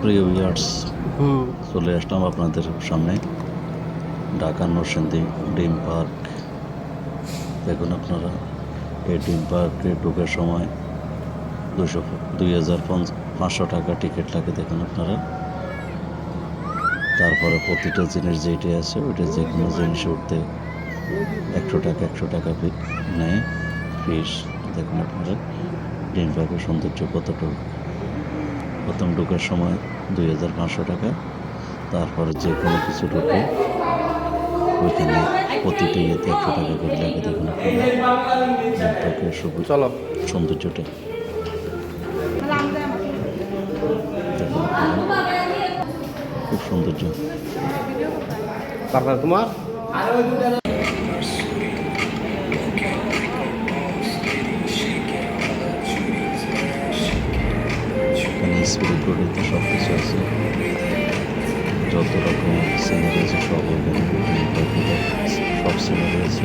প্রিয় ইয়ার্স হুম। চলে আসলাম আপনাদের সামনে ঢাকা নরসিংদী ডিম পার্ক। দেখুন আপনারা এই ডিম পার্কে ঢোকার সময় দুশো দুই হাজার পাঁচশো টাকা টিকিট লাগে দেখুন আপনারা। তারপরে প্রতিটা জিনিস যেটি আছে ওইটা যে কোনো জিনিস উঠতে একশো টাকা একশো টাকা নেয় ফিস দেখুন আপনারা ডিম পার্কের সৌন্দর্য কতটুকু। প্রথম ঢোকার সময় দুই হাজার পাঁচশো টাকা তারপরে যে কোনো কিছু ঢুকে ওইখানে প্রতিটা ইয়েতে একশো টাকা করে লাগে দেখুন সবুজ সৌন্দর্যটা। খুব সৌন্দর্য। তোমার? স্পিরিট বোর্ডেতে সব কিছু আছে। যত রকম সিনারি আছে সব সব সিনারি আছে।